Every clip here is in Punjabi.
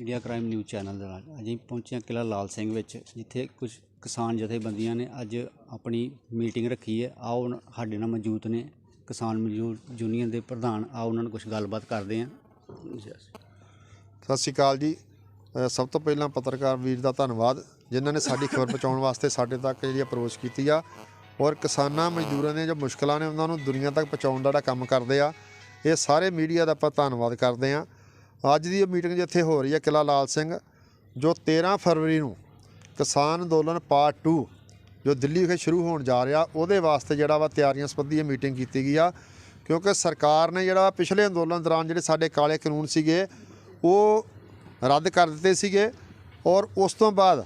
ਇੰਡੀਆ ਕ੍ਰਾਈਮ ਨਿਊਜ਼ ਚੈਨਲ ਦੇ ਨਾਲ ਅਸੀਂ ਪਹੁੰਚੇ ਹਾਂ ਕਿਲ੍ਹਾ ਲਾਲ ਸਿੰਘ ਵਿੱਚ ਜਿੱਥੇ ਕੁਝ ਕਿਸਾਨ ਜਥੇਬੰਦੀਆਂ ਨੇ ਅੱਜ ਆਪਣੀ ਮੀਟਿੰਗ ਰੱਖੀ ਹੈ। ਆਓ ਹੁਣ ਸਾਡੇ ਨਾਲ ਮੌਜੂਦ ਨੇ ਕਿਸਾਨ ਮਜ਼ਦੂਰ ਯੂਨੀਅਨ ਦੇ ਪ੍ਰਧਾਨ। ਆਓ ਉਹਨਾਂ ਨਾਲ ਕੁਝ ਗੱਲਬਾਤ ਕਰਦੇ ਹਾਂ। ਸਤਿ ਸ਼੍ਰੀ ਅਕਾਲ ਜੀ। ਅ, ਸਭ ਤੋਂ ਪਹਿਲਾਂ ਪੱਤਰਕਾਰ ਵੀਰ ਦਾ ਧੰਨਵਾਦ ਜਿਨ੍ਹਾਂ ਨੇ ਸਾਡੀ ਖਬਰ ਪਹੁੰਚਾਉਣ ਵਾਸਤੇ ਸਾਡੇ ਤੱਕ ਜਿਹੜੀ ਅਪਰੋਚ ਕੀਤੀ ਆ। ਔਰ ਕਿਸਾਨਾਂ ਮਜ਼ਦੂਰਾਂ ਦੀਆਂ ਜੋ ਮੁਸ਼ਕਲਾਂ ਨੇ ਉਹਨਾਂ ਨੂੰ ਦੁਨੀਆ ਤੱਕ ਪਹੁੰਚਾਉਣ ਦਾ ਜਿਹੜਾ ਕੰਮ ਕਰਦੇ ਆ ਇਹ ਸਾਰੇ ਮੀਡੀਆ ਦਾ ਆਪਾਂ ਧੰਨਵਾਦ ਕਰਦੇ ਆ ਅੱਜ ਦੀ ਇਹ ਮੀਟਿੰਗ ਜਿੱਥੇ ਹੋ ਰਹੀ ਹੈ ਕਿਲਾ ਲਾਲ ਸਿੰਘ, ਜੋ 13 ਫਰਵਰੀ ਨੂੰ ਕਿਸਾਨ ਅੰਦੋਲਨ ਪਾਰਟ 2 ਜੋ ਦਿੱਲੀ ਵਿਖੇ ਸ਼ੁਰੂ ਹੋਣ ਜਾ ਰਿਹਾ, ਉਹਦੇ ਵਾਸਤੇ ਜਿਹੜਾ ਵਾ ਤਿਆਰੀਆਂ ਸੰਬੰਧੀ ਇਹ ਮੀਟਿੰਗ ਕੀਤੀ ਗਈ ਆ। ਕਿਉਂਕਿ ਸਰਕਾਰ ਨੇ ਜਿਹੜਾ ਪਿਛਲੇ ਅੰਦੋਲਨ ਦੌਰਾਨ ਜਿਹੜੇ ਸਾਡੇ ਕਾਲੇ ਕਾਨੂੰਨ ਸੀਗੇ, ਉਹ ਰੱਦ ਕਰ ਦਿੱਤੇ ਸੀਗੇ ਔਰ ਉਸ ਤੋਂ ਬਾਅਦ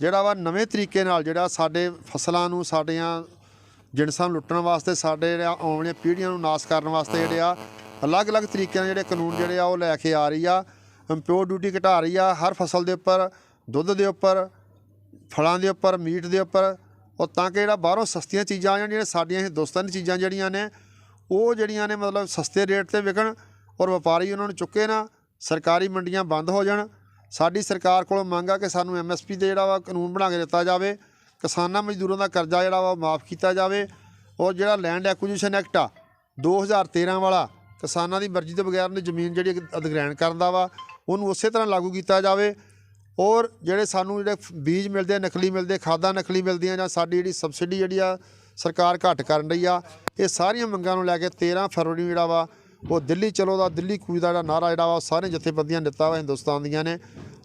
ਜਿਹੜਾ ਵਾ ਨਵੇਂ ਤਰੀਕੇ ਨਾਲ ਜਿਹੜਾ ਸਾਡੇ ਫਸਲਾਂ ਨੂੰ, ਸਾਡੀਆਂ ਜਿਣਸਾਂ ਨੂੰ ਲੁੱਟਣ ਵਾਸਤੇ, ਸਾਡੇ ਜਿਹੜੇ ਆਉਣ ਵਾਲੀਆਂ ਪੀੜ੍ਹੀਆਂ ਨੂੰ ਨਾਸ ਕਰਨ ਵਾਸਤੇ ਜਿਹੜੇ ਆ ਅਲੱਗ-ਅਲੱਗ ਤਰੀਕਿਆਂ ਨਾਲ ਜਿਹੜੇ ਕਾਨੂੰਨ ਜਿਹੜੇ ਆ ਉਹ ਲੈ ਕੇ ਆ ਰਹੀ ਆ ਇੰਪੋਰਟ ਡਿਊਟੀ ਘਟਾ ਰਹੀ ਆ, ਹਰ ਫਸਲ ਦੇ ਉੱਪਰ, ਦੁੱਧ ਦੇ ਉੱਪਰ, ਫਲਾਂ ਦੇ ਉੱਪਰ, ਮੀਟ ਦੇ ਉੱਪਰ, ਔਰ ਤਾਂ ਕਿ ਜਿਹੜਾ ਬਾਹਰੋਂ ਸਸਤੀਆਂ ਚੀਜ਼ਾਂ ਆ ਜਾਣ, ਜਿਹੜੀਆਂ ਸਾਡੀਆਂ ਹਿੰਦੁਸਤਾਨੀ ਚੀਜ਼ਾਂ ਜਿਹੜੀਆਂ ਨੇ, ਉਹ ਜਿਹੜੀਆਂ ਨੇ ਮਤਲਬ ਸਸਤੇ ਰੇਟ ਤੇ ਵਿਕਣ ਔਰ ਵਪਾਰੀ ਉਹਨਾਂ ਨੂੰ ਚੁੱਕੇ ਨਾ, ਸਰਕਾਰੀ ਮੰਡੀਆਂ ਬੰਦ ਹੋ ਜਾਣ। ਸਾਡੀ ਸਰਕਾਰ ਕੋਲੋਂ ਮੰਗ ਆ ਕਿ ਸਾਨੂੰ ਐਮਐਸਪੀ ਦੇ ਜਿਹੜਾ ਵਾ ਕਾਨੂੰਨ ਬਣਾ ਕੇ ਦਿੱਤਾ ਜਾਵੇ, ਕਿਸਾਨਾਂ ਮਜ਼ਦੂਰਾਂ ਦਾ ਕਰਜ਼ਾ ਜਿਹੜਾ ਵਾ ਮਾਫ ਕੀਤਾ ਜਾਵੇ, ਔਰ ਜਿਹੜਾ ਲੈਂਡ ਐਕੁਜੀਸ਼ਨ ਐਕਟ ਆ 2013 ਵਾਲਾ ਕਿਸਾਨਾਂ ਦੀ ਮਰਜ਼ੀ ਤੋਂ ਬਗੈਰ ਉਹਦੀ ਜ਼ਮੀਨ ਜਿਹੜੀ ਅਧਿਗ੍ਰਹਿਣ ਕਰਨ ਦਾ ਵਾ, ਉਹਨੂੰ ਉਸੇ ਤਰ੍ਹਾਂ ਲਾਗੂ ਕੀਤਾ ਜਾਵੇ। ਔਰ ਜਿਹੜੇ ਸਾਨੂੰ ਜਿਹੜੇ ਬੀਜ ਮਿਲਦੇ ਆ, ਨਕਲੀ ਮਿਲਦੇ, ਖਾਦਾਂ ਨਕਲੀ ਮਿਲਦੀਆਂ ਜਾਂ ਸਾਡੀ ਜਿਹੜੀ ਸਬਸਿਡੀ ਜਿਹੜੀ ਆ, ਸਰਕਾਰ ਘੱਟ ਕਰਨ ਰਹੀ ਆ, ਇਹ ਸਾਰੀਆਂ ਮੰਗਾਂ ਨੂੰ ਲੈ ਕੇ 13 ਫਰਵਰੀ ਨੂੰ ਜਿਹੜਾ ਵਾ, ਉਹ ਦਿੱਲੀ ਚਲੋ ਦਾ, ਦਿੱਲੀ ਕੂਚ ਦਾ ਜਿਹੜਾ ਨਾਰਾ ਜਿਹੜਾ ਵਾ, ਉਹ ਸਾਰੇ ਜਥੇਬੰਦੀਆਂ ਦਿੱਤਾ ਵਾ, ਹਿੰਦੁਸਤਾਨ ਦੀਆਂ ਨੇ।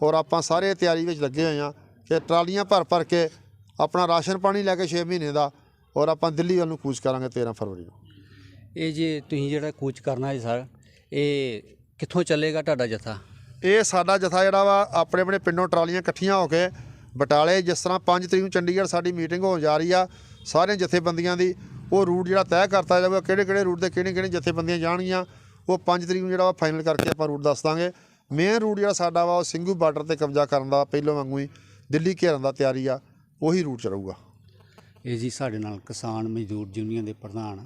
ਔਰ ਆਪਾਂ ਸਾਰੇ ਤਿਆਰੀ ਵਿੱਚ ਲੱਗੇ ਹੋਏ ਆ ਕਿ ਟਰਾਲੀਆਂ ਭਰ ਭਰ ਕੇ ਆਪਣਾ ਰਾਸ਼ਨ ਪਾਣੀ ਲੈ ਕੇ 6 ਮਹੀਨੇ ਦਾ, ਔਰ ਆਪਾਂ ਦਿੱਲੀ ਵੱਲ ਨੂੰ ਕੂਚ ਕਰਾਂਗੇ 13 ਫਰਵਰੀ ਨੂੰ। ਇਹ ਜੇ ਤੁਸੀਂ ਜਿਹੜਾ ਕੂਚ ਕਰਨਾ ਹੈ ਸਰ ਇਹ ਕਿੱਥੋਂ ਚੱਲੇਗਾ ਤੁਹਾਡਾ ਜਥਾ? ਇਹ ਸਾਡਾ ਜਥਾ ਜਿਹੜਾ ਵਾ ਆਪਣੇ ਆਪਣੇ ਪਿੰਡੋਂ ਟਰਾਲੀਆਂ ਇਕੱਠੀਆਂ ਹੋ ਕੇ ਬਟਾਲੇ ਜਿਸ ਤਰ੍ਹਾਂ 5 ਤਰੀਕ ਨੂੰ ਚੰਡੀਗੜ੍ਹ ਸਾਡੀ ਮੀਟਿੰਗ ਹੋਣ ਜਾ ਰਹੀ ਆ ਸਾਰੀਆਂ ਜਥੇਬੰਦੀਆਂ ਦੀ ਉਹ ਰੂਟ ਜਿਹੜਾ ਤੈਅ ਕਰਤਾ ਜਾਵੇਗਾ ਕਿਹੜੇ ਕਿਹੜੇ ਰੂਟ ਤੇ ਕਿਹੜੀਆਂ ਕਿਹੜੀਆਂ ਜਥੇਬੰਦੀਆਂ ਜਾਣਗੀਆਂ ਉਹ 5 ਤਰੀਕ ਨੂੰ ਜਿਹੜਾ ਵਾ ਫਾਈਨਲ ਕਰਕੇ ਆਪਾਂ ਰੂਟ ਦੱਸ ਦਾਂਗੇ। ਮੇਨ ਰੂਟ ਜਿਹੜਾ ਸਾਡਾ ਵਾ ਉਹ ਸਿੰਘੂ ਬਾਰਡਰ ਤੇ ਕਬਜ਼ਾ ਕਰਨ ਦਾ ਪਹਿਲੋਂ ਵਾਂਗੂ ਹੀ ਦਿੱਲੀ ਘੇਰਨ ਦਾ ਤਿਆਰੀ ਆ ਉਹੀ ਰੂਟ ਚ ਰਹੂਗਾ ਇਹ ਜੀ ਸਾਡੇ ਨਾਲ ਕਿਸਾਨ ਮਜ਼ਦੂਰ ਯੂਨੀਅਨ ਦੇ ਪ੍ਰਧਾਨ